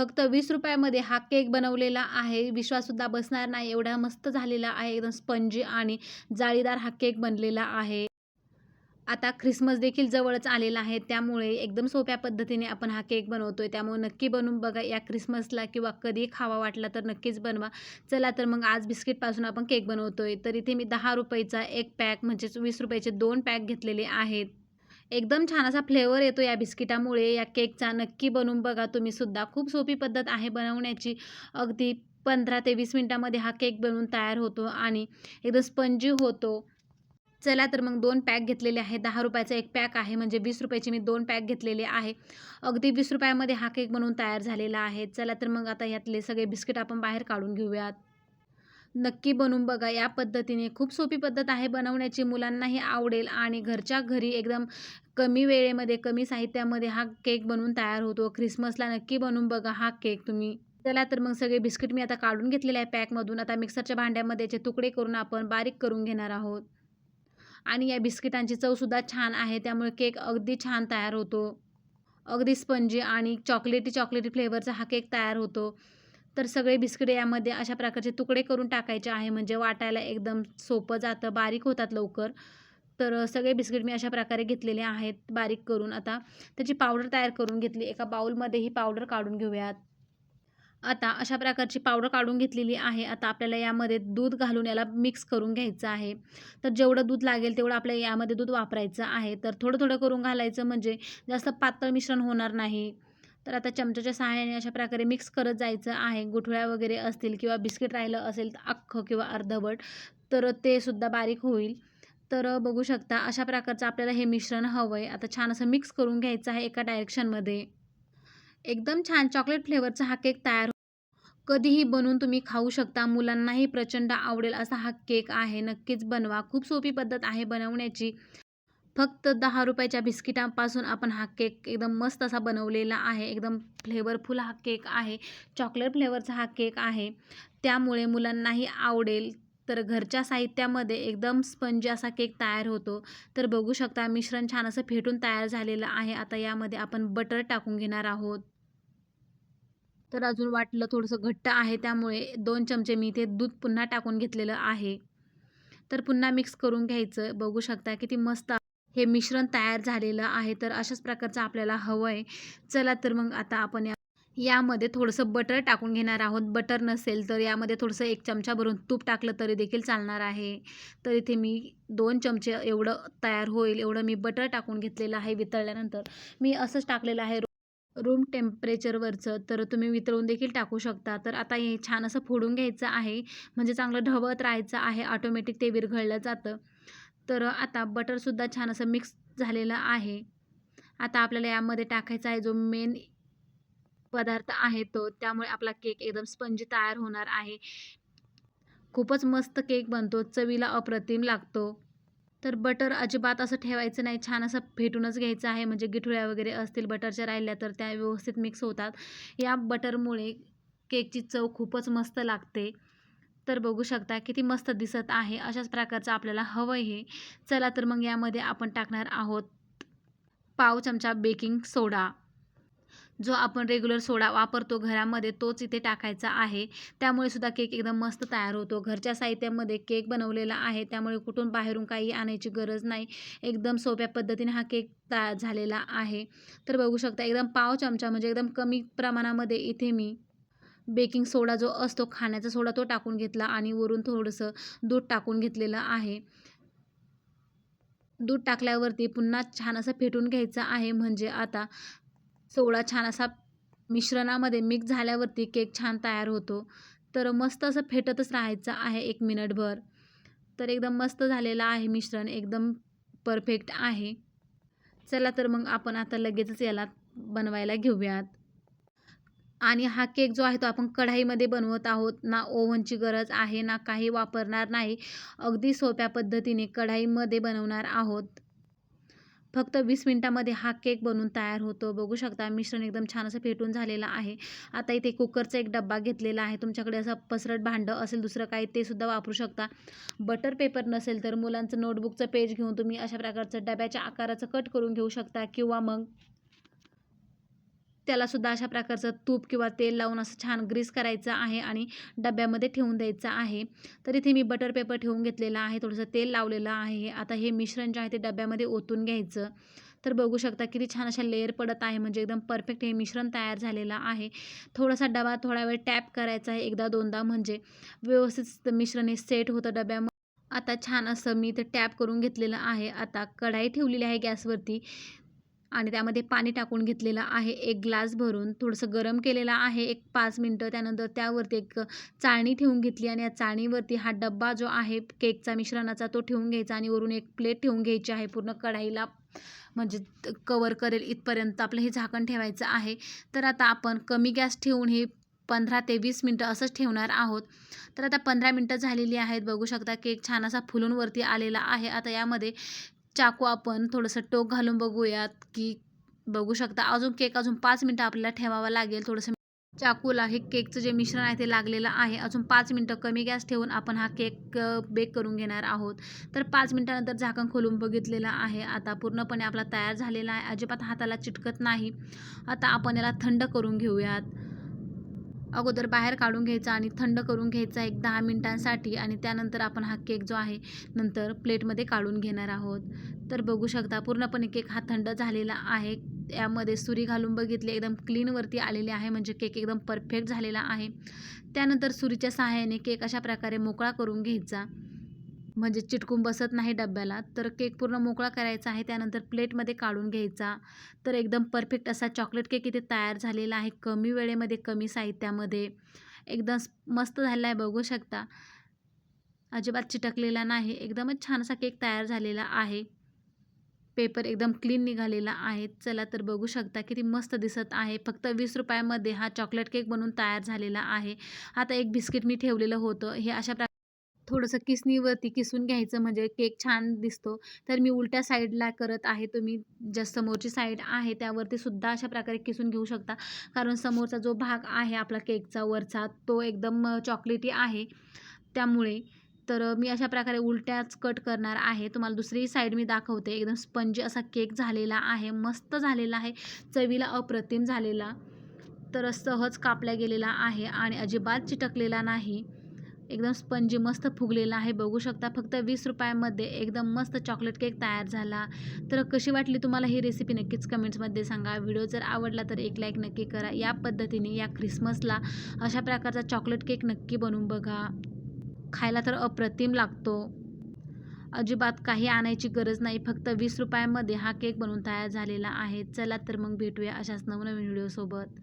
फक्त वीस रुपयामध्ये हा केक बनवलेला आहे. विश्वाससुद्धा बसणार नाही. एवढा मस्त झालेला आहे. एकदम स्पंजी आणि जाळीदार हा केक बनलेला आहे. आता ख्रिसमस देखील जवळच आलेला आहे. त्यामुळे एकदम सोप्या पद्धतीने आपण हा केक बनवतो आहे त्यामुळे नक्की बनवून बघा. या ख्रिसमसला किंवा कधी खावा वाटला तर नक्कीच बनवा. चला तर मग आज बिस्किटपासून आपण केक बनवतो आहे तर इथे मी दहा रुपयेचा एक पॅक म्हणजेच वीस रुपयाचे दोन पॅक घेतलेले आहेत. एकदम छान असा फ्लेवर येतो या बिस्किटामुळे. या केकचा नक्की बनवून बघा तुम्ही सुद्धा. खूप सोपी पद्धत आहे बनवण्याची. अगदी पंधरा ते वीस मिनटामध्ये हा केक बनवून तयार होतो आणि एकदम स्पंजी होतो. चला तर मग दोन पॅक घेतलेले आहे दहा रुपयाचा एक पॅक आहे. म्हणजे वीस रुपयाचे मी दोन पॅक घेतलेले आहे. अगदी वीस रुपयामध्ये हा केक बनवून तयार झालेला आहे. चला तर मग आता यातले सगळे बिस्किट आपण बाहेर काढून घेऊयात. नक्की बनवून बघा. या पद्धतीने खूप सोपी पद्धत आहे बनवण्याची. मुलांनाही आवडेल आणि घरच्या घरी एकदम कमी वेळेमध्ये कमी साहित्यामध्ये हा केक बनवून तयार होतो. ख्रिसमसला नक्की बनवून बघा हा केक तुम्ही. चला तर मग सगळे बिस्किट मी आता काढून घेतलेले आहे पॅकमधून. आता मिक्सरच्या भांड्यामध्ये याचे तुकडे करून आपण बारीक करून घेणार आहोत. आणि या बिस्किटांची चवसुद्धा छान आहे. त्यामुळे केक अगदी छान तयार होतो. अगदी स्पंजी आणि चॉकलेटी चॉकलेटी फ्लेवरचा हा केक तयार होतो. तर सगळे बिस्किट यामध्ये अशा प्रकारचे तुकडे करून टाकायचे आहे. म्हणजे वाटायला एकदम सोपं जातं बारीक होतात लवकर. तर सगळे बिस्किट मी अशा प्रकारे घेतलेले आहेत बारीक करून. आता त्याची पावडर तयार करून घेतली. एका बाऊलमध्ये ही पावडर काढून घेऊयात. आता अशा प्रकारची पावडर काढून घेतलेली आहे. आता आपल्याला यामध्ये दूध घालून याला मिक्स करून घ्यायचं आहे. तर जेवढं दूध लागेल तेवढं आपल्याला यामध्ये दूध वापरायचं आहे. तर थोडं थोडं करून घालायचं म्हणजे जास्त पातळ मिश्रण होणार नाही. तर आता चमच्याच्या सहाय्याने अशा प्रकारे मिक्स करत जायचं आहे. गुठळ्या वगैरे असतील किंवा बिस्किट राहिलं असेल अख्खं किंवा अर्धवट तर ते सुद्धा बारीक होईल. तर बघू शकता अशा प्रकारचं आपल्याला हे मिश्रण हवं आहे आता छान असं मिक्स करून घ्यायचं आहे एका डायरेक्शनमध्ये एकदम छान चॉकलेट फ्लेवरचा हा केक तयार हो- कधीही बनवून तुम्ही खाऊ शकता. मुलांनाही प्रचंड आवडेल असा हा केक आहे. नक्कीच बनवा. खूप सोपी पद्धत आहे बनवण्याची. फक्त दहा रुपयाच्या बिस्किटांपासून आपण हा केक एकदम मस्त असा बनवलेला आहे. एकदम फ्लेवरफुल हा केक आहे. चॉकलेट फ्लेवरचा हा केक आहे. त्यामुळे मुलांनाही आवडेल. तर घरच्या साहित्यामध्ये एकदम स्पंजी असा केक तयार होतो. तर बघू शकता मिश्रण छान असं फेटून तयार झालेलं आहे. आता यामध्ये आपण बटर टाकून घेणार आहोत. तर अजून वाटलं थोडंसं घट्ट आहे. त्यामुळे दोन चमचे मी इथे दूध पुन्हा टाकून घेतलेलं आहे. तर पुन्हा मिक्स करून घ्यायचं. बघू शकता किती मस्त हे मिश्रण तयार झालेलं आहे तर अशाच प्रकारचं आपल्याला हवं आहे चला तर मग आता आपण या यामध्ये थोडंसं बटर टाकून घेणार आहोत. बटर नसेल तर यामध्ये थोडंसं एक चमचा भरून तूप टाकलं तरी देखील चालणार आहे. तर इथे मी दोन चमचे एवढं तयार होईल एवढं मी बटर टाकून घेतलेलं आहे वितळल्यानंतर. मी असंच टाकलेलं आहे रूम टेम्परेचरवरचं तर तुम्ही वितळून देखील टाकू शकता. तर आता हे छान असं फोडून घ्यायचं आहे. म्हणजे चांगलं ढवत राहायचं आहे. ऑटोमॅटिक ते विरघळलं जातं. तर आता बटरसुद्धा छान असं मिक्स झालेलं आहे. आता आपल्याला यामध्ये टाकायचा आहे जो मेन पदार्थ आहे तो. त्यामुळे आपला केक एकदम स्पंजी तयार होणार आहे. खूपच मस्त केक बनतो. चवीला अप्रतिम लागतो. तर बटर अजिबात असं ठेवायचं नाही. छान असं फेटूनच घ्यायचं आहे. म्हणजे गिठुळ्या वगैरे असतील बटरच्या राहिल्या तर त्या व्यवस्थित मिक्स होतात. या बटरमुळे केकची चव खूपच मस्त लागते. तर बघू शकता किती मस्त दिसत आहे अशाच प्रकारचं आपल्याला हवं आहे चला तर मग यामध्ये आपण टाकणार आहोत पाव चमचा बेकिंग सोडा. जो आपण रेग्युलर सोडा वापरतो घरामध्ये तोच इथे टाकायचा आहे. त्यामुळे सुद्धा केक एकदम मस्त तयार होतो. घरच्या साहित्यामध्ये केक बनवलेला आहे त्यामुळे कुठून बाहेरून काही आणायची गरज नाही. एकदम सोप्या पद्धतीने हा केक तयार झालेला आहे. तर बघू शकता एकदम पाव चमचा म्हणजे एकदम कमी प्रमाणामध्ये इथे मी बेकिंग सोडा जो असतो खाण्याचा सोडा तो टाकून घेतला आणि वरून थोडंसं दूध टाकून घेतलेलं आहे. दूध टाकल्यावरती पुन्हा छान असं फेटून घ्यायचं आहे. म्हणजे आता सोडा छान असा मिश्रणामध्ये मिक्स झाल्यावरती केक छान तयार होतो. तर मस्त असं फेटतच राहायचं आहे एक मिनटभर. तर एकदम मस्त झालेलं आहे मिश्रण. एकदम परफेक्ट आहे. चला तर मग आपण आता लगेचच याला बनवायला घेऊयात. आणि हा केक जो आहे तो आपण कढाईमध्ये बनवत आहोत ना ओव्हनची गरज आहे ना काही वापरणार नाही अगदी सोप्या पद्धतीने कढाईमध्ये बनवणार आहोत. फक्त वीस मिनटामध्ये हा केक बनवून तयार होतो. बघू शकता मिश्रण एकदम छान असं फेटून झालेलं आहे. आता इथे कुकरचा एक डब्बा घेतलेला आहे. तुमच्याकडे असं पसरट भांडं असेल दुसरं काही ते सुद्धा वापरू शकता. बटर पेपर नसेल तर मुलांचं नोटबुकचं पेज घेऊन तुम्ही अशा प्रकारचं डब्याच्या आकाराचं कट करून घेऊ शकता किंवा मग त्यालासुद्धा अशा प्रकारचं तूप किंवा तेल लावून असं छान ग्रीस करायचं आहे आणि डब्यामध्ये ठेवून द्यायचं आहे. तर इथे मी बटर पेपर ठेवून घेतलेला आहे थोडंसं तेल लावलेलं आहे. आता हे मिश्रण जे आहे ते डब्यामध्ये ओतून घ्यायचं. तर बघू शकता किती छान अशा लेअर पडत आहे म्हणजे एकदम परफेक्ट हे मिश्रण तयार झालेलं आहे. थोडासा डबा थोडा वेळ टॅप करायचा आहे एकदा दोनदा म्हणजे व्यवस्थित मिश्रण हे सेट होतं डब्यामध्ये आता छान असं मी ते टॅप करून घेतलेलं आहे. आता कढाई ठेवलेली आहे गॅसवरती. आणि त्यामध्ये पाणी टाकून घेतलेलं आहे. एक ग्लास भरून थोडंसं गरम केलेलं आहे. एक पाच मिनटं त्यानंतर त्यावरती एक चाळणी ठेवून घेतली आणि या चाळणीवरती हा डब्बा जो आहे केकचा मिश्रणाचा तो ठेवून घ्यायचा आणि वरून एक प्लेट ठेवून घ्यायची आहे. पूर्ण कढाईला म्हणजे कवर करेल इथपर्यंत आपलं हे झाकण ठेवायचं आहे. तर आता आपण कमी गॅस ठेवून हे पंधरा ते वीस मिनटं असंच ठेवणार आहोत. तर आता पंधरा मिनटं झालेली आहेत. बघू शकता केक छान असा फुलून वरती आलेला आहे. आता यामध्ये चाकू आपण थोडंसं टोक घालून बघूयात की बघू शकता. अजून केक अजून पाच मिनटं आपल्याला ठेवावा लागेल. थोडंसं चाकूला हे केकचं जे मिश्रण आहे ते लागलेलं आहे. अजून पाच मिनटं कमी गॅस ठेवून आपण हा केक बेक करून घेणार आहोत. तर पाच मिनटानंतर झाकण खोलून बघितलेलं आहे. आता पूर्णपणे आपला तयार झालेला आहे. अजिबात हाताला चिटकत नाही. आता आपण याला थंड करून घेऊयात. अगोदर बाहेर काढून घ्यायचा आणि थंड करून घ्यायचा एक दहा मिनटांसाठी आणि त्यानंतर आपण हा केक जो आहे नंतर प्लेटमध्ये काढून घेणार आहोत. तर बघू शकता पूर्णपणे केक हा थंड झालेला आहे. यामध्ये सुरी घालून बघितले एकदम क्लीनवरती आलेले आहे. म्हणजे केक एकदम परफेक्ट झालेला आहे. त्यानंतर सुरीच्या सहाय्याने केक अशा प्रकारे मोकळा करून घ्यायचा. म्हणजे चिटकून बसत नाही डब्याला तर केक पूर्ण मोकळा करायचा आहे त्यानंतर प्लेटमध्ये काढून घ्यायचा. तर एकदम परफेक्ट असा चॉकलेट केक इथे तयार झालेला आहे कमी वेळेमध्ये कमी साहित्यामध्ये. एकदम मस्त झालेला आहे बघू शकता. अजिबात चिटकलेला नाही एकदमच छान असा केक तयार झालेला आहे. पेपर एकदम क्लीन निघालेला आहे चला तर बघू शकता किती मस्त दिसत आहे. फक्त वीस रुपयामध्ये हा चॉकलेट केक बनून तयार झालेला आहे. आता एक बिस्किट मी ठेवलेलं होतं हे अशा प्रकारे थोडंसं किसनीवरती किसून घ्यायचं म्हणजे केक छान दिसतो. तर मी उलट्या साईडला करत आहे तुम्ही ज्या समोरची साईड आहे त्यावरती सुद्धा अशा प्रकारे किसून घेऊ शकता. कारण समोरचा जो भाग आहे आपला केकचा वरचा तो एकदम चॉकलेटी आहे. त्यामुळे तर मी अशा प्रकारे उलट्याच कट करणार आहे. तुम्हाला दुसरी साईड मी दाखवते. एकदम स्पंजी असा केक झालेला आहे. मस्त झालेला आहे. चवीला अप्रतिम झालेला. तर सहज कापला गेलेला आहे आणि अजिबात चिटकलेला नाही. एकदम स्पंजी मस्त फुगलेला आहे. बघू शकता फक्त वीस रुपयामध्ये एकदम मस्त चॉकलेट केक तयार झाला. तर कशी वाटली तुम्हाला ही रेसिपी नक्कीच कमेंट्समध्ये सांगा. व्हिडिओ जर आवडला तर एक लाईक नक्की करा. या पद्धतीने या ख्रिसमसला अशा प्रकारचा चॉकलेट केक नक्की बनवून बघा. खायला तर अप्रतिम लागतो. अजिबात काही आणायची गरज नाही. फक्त वीस रुपयामध्ये हा केक बनवून तयार झालेला आहे. चला तर मग भेटूया अशाच नवनवीन व्हिडिओसोबत